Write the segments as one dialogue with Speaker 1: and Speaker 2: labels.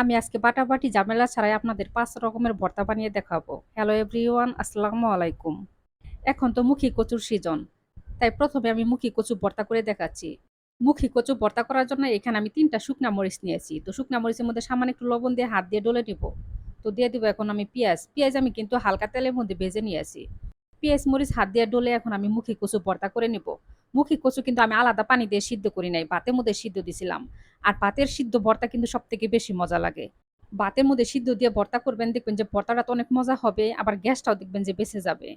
Speaker 1: আমি আজকে বাটাবাটি ঝামেলা ছাড়াই আপনাদের পাঁচ রকমের ভর্তা বানিয়ে দেখাবো। হ্যালো এভরিওয়ান আসসালামু আলাইকুম। এখন তো মুখী কচুর সিজন তাই প্রথমে আমি মুখী কচু ভর্তা করে দেখাচ্ছি। মুখী কচু ভর্তা করার জন্য এখানে আমি তিনটা শুকনা মরিচ নিয়েছি। তো শুকনা মরিচের মধ্যে সামান্য একটু লবণ দিয়ে হাত দিয়ে ডলে নিব। তো দিয়ে দিব এখন আমি পেঁয়াজ। পেঁয়াজ আমি কিন্তু হালকা তেলের মধ্যে ভেজে নিয়েছি। পেঁয়াজ মরিচ হাত দিয়ে ডলে এখন আমি মুখী কচু ভর্তা করে নিব। মুখী কচু কিন্তু আমি আলাদা পানি দিয়ে সিদ্ধ করি নাই, ভাতের মধ্যে সিদ্ধ দিছিলাম। আর ভাতের সিদ্ধ ভর্তা কিন্তু সব থেকে বেশি মজা লাগে। ভাতের মধ্যে সিদ্ধ দিয়ে ভর্তা করবেন, দেখবেন যে ভর্তাটা তো অনেক মজা হবে, আবার গ্যাসটাও দেখবেন যে বেঁচে যাবে।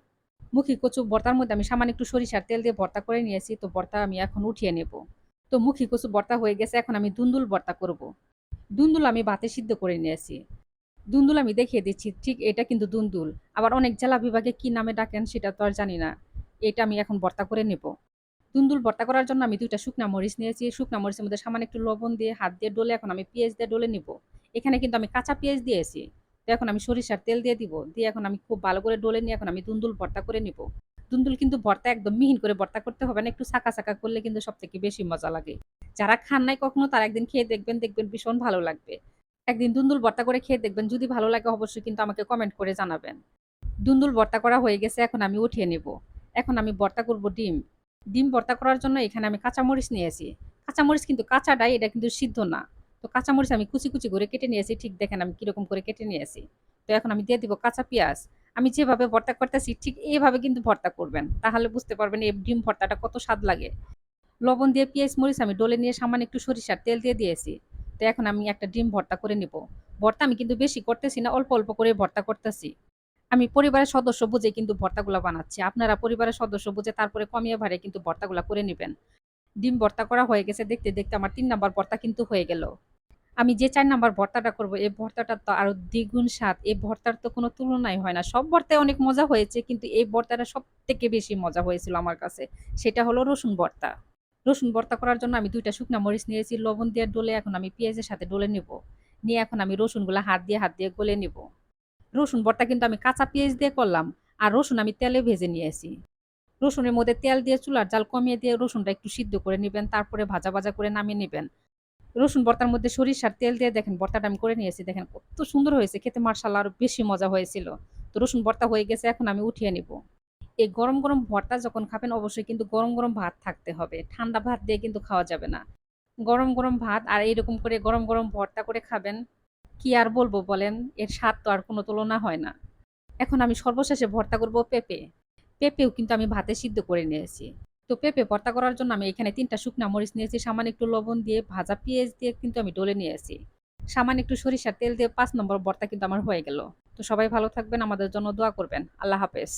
Speaker 1: মুখী কচু ভর্তার মধ্যে আমি সামান্য একটু সরিষার তেল দিয়ে ভর্তা করে নিয়েছি, তো ভর্তা আমি এখন উঠিয়ে নেব। তো মুখী কচু ভর্তা হয়ে গেছে, এখন আমি দুন্দুল ভর্তা করব। দুন্দুল আমি ভাতে সিদ্ধ করে নিয়েছি। দুন্দুল আমি দেখিয়ে দিচ্ছি, ঠিক এটা কিন্তু দুন্দুল। আবার অনেক জেলা বিভাগে কি নামে ডাকেন সেটা তো আর জানি না। এটা আমি এখন ভর্তা করে নেব। দুন্দুল ভর্তা করার জন্য আমি দুইটা শুকনা মরিচ নিয়েছি। শুকনা মরিচের মধ্যে সামান্য একটু লবণ দিয়ে হাত দিয়ে ডলে এখন আমি পেঁয়াজ দিয়ে ডলে নিব। এখানে কিন্তু আমি কাঁচা পেঁয়াজ দিয়েছি। তো এখন আমি সরিষার তেল দিয়ে দিব। দিয়ে এখন আমি খুব ভালো করে ডলে নিয়ে এখন আমি দুন্দুল ভর্তা করে নিব। দুন্দুল কিন্তু ভর্তা একদম মিহিন করে ভর্তা করতে হবে না, একটু সাকা সাকা করলে কিন্তু সব থেকে বেশি মজা লাগে। যারা খান নাই কখনো তারা একদিন খেয়ে দেখবেন দেখবেন ভীষণ ভালো লাগবে। একদিন দুন্দুল ভর্তা করে খেয়ে দেখবেন, যদি ভালো লাগে অবশ্যই কিন্তু আমাকে কমেন্ট করে জানাবেন। দুন্দুল ভর্তা করা হয়ে গেছে, এখন আমি উঠিয়ে নেব। এখন আমি ভর্তা করব ডিম। ডিম ভর্তা করার জন্য এখানে আমি কাঁচামরিচ নিয়েছি কাঁচামরিচ কিন্তু কাঁচাটাই, এটা কিন্তু সিদ্ধ না। তো কাঁচামরিচ আমি কুচি কুচি করে কেটে নিয়েছি ঠিক দেখেন আমি কীরকম করে কেটে নিয়েছি তো এখন আমি দিয়ে দিব কাঁচা পেঁয়াজ। আমি যেভাবে ভর্তা করতেছি, ঠিক এইভাবে কিন্তু ভর্তা করবেন। তাহলে বুঝতে পারবেন এই ডিম ভর্তাটা কত স্বাদ লাগে। লবণ দিয়ে পেঁয়াজ মরিচ আমি ডলে নিয়ে সামান্য একটু সরিষার তেল দিয়ে দিয়েছি। তো এখন আমি একটা ডিম ভর্তা করে নিব। ভর্তা আমি কিন্তু বেশি করতেছি না, অল্প অল্প করে ভর্তা করতেছি। আমি পরিবারের সদস্য বুঝে কিন্তু ভর্তাগুলো বানাচ্ছি। আপনারা পরিবারের সদস্য বুঝে তারপরে কমিয়ে ভারে কিন্তু ভর্তাগুলো করে নেবেন। ডিম ভর্তা করা হয়ে গেছে দেখতে দেখতে আমার তিন নাম্বার ভর্তা কিন্তু হয়ে গেল। আমি যে চার নাম্বার ভর্তাটা করব, এই ভর্তাটা তো আরও দ্বিগুণ স্বাদ। এই ভর্তার তো কোনো তুলনাই হয় না। সব ভর্তায় অনেক মজা হয়েছে, কিন্তু এই ভর্তাটা সব থেকে বেশি মজা হয়েছিল আমার কাছে। সেটা হলো রসুন ভর্তা। রসুন ভর্তা করার জন্য আমি দুইটা শুকনা মরিচ নিয়েছি, লবণ দিয়ে ডলে এখন আমি পেঁয়াজের সাথে ডলে নেব। নিয়ে এখন আমি রসুনগুলো হাত দিয়ে হাত দিয়ে গলে নেব। রসুন ভর্তা কিন্তু আমি কাঁচা পেঁয়াজ দিয়ে করলাম আর রসুন আমি তেলে ভেজে নিয়েছি রসুনের মধ্যে তেল দিয়ে চুলার জাল কমিয়ে দিয়ে রসুনটা একটু সিদ্ধ করে নেবেন, তারপরে ভাজা ভাজা করে নামিয়ে নেবেন। রসুন বর্তার মধ্যে সরিষার তেল দিয়ে দেখেন বর্তাটা আমি করে নিয়েছি, দেখেন কত সুন্দর হয়েছে, খেতে মার্শাল্লাহ আরও বেশি মজা হয়েছিল। তো রসুন ভর্তা হয়ে গেছে, এখন আমি উঠিয়ে নিব। এই গরম গরম ভর্তা যখন খাবেন অবশ্যই কিন্তু গরম গরম ভাত থাকতে হবে, ঠান্ডা ভাত দিয়ে কিন্তু খাওয়া যাবে না। গরম গরম ভাত আর এইরকম করে গরম গরম ভর্তা করে খাবেন কি আর বলব বলেন? এর স্বাদ তো আর কোনো তুলনা হয় না। এখন আমি সর্বশেষে ভর্তা করব পেঁপে। পেঁপেও কিন্তু আমি ভাতে সিদ্ধ করে নিয়েছি। তো পেঁপে ভর্তা করার জন্য আমি এখানে তিনটা শুকনা মরিচ নিয়েছি, সামান্য একটু লবণ দিয়ে, ভাজা পেঁয়াজ দিয়ে কিন্তু আমি ডলে নিয়েছি। সামান্য একটু সরিষার তেল দিয়ে পাঁচ নম্বর ভর্তা কিন্তু আমার হয়ে গেল। তো সবাই ভালো থাকবেন, আমাদের জন্য দোয়া করবেন। আল্লাহ হাফেজ।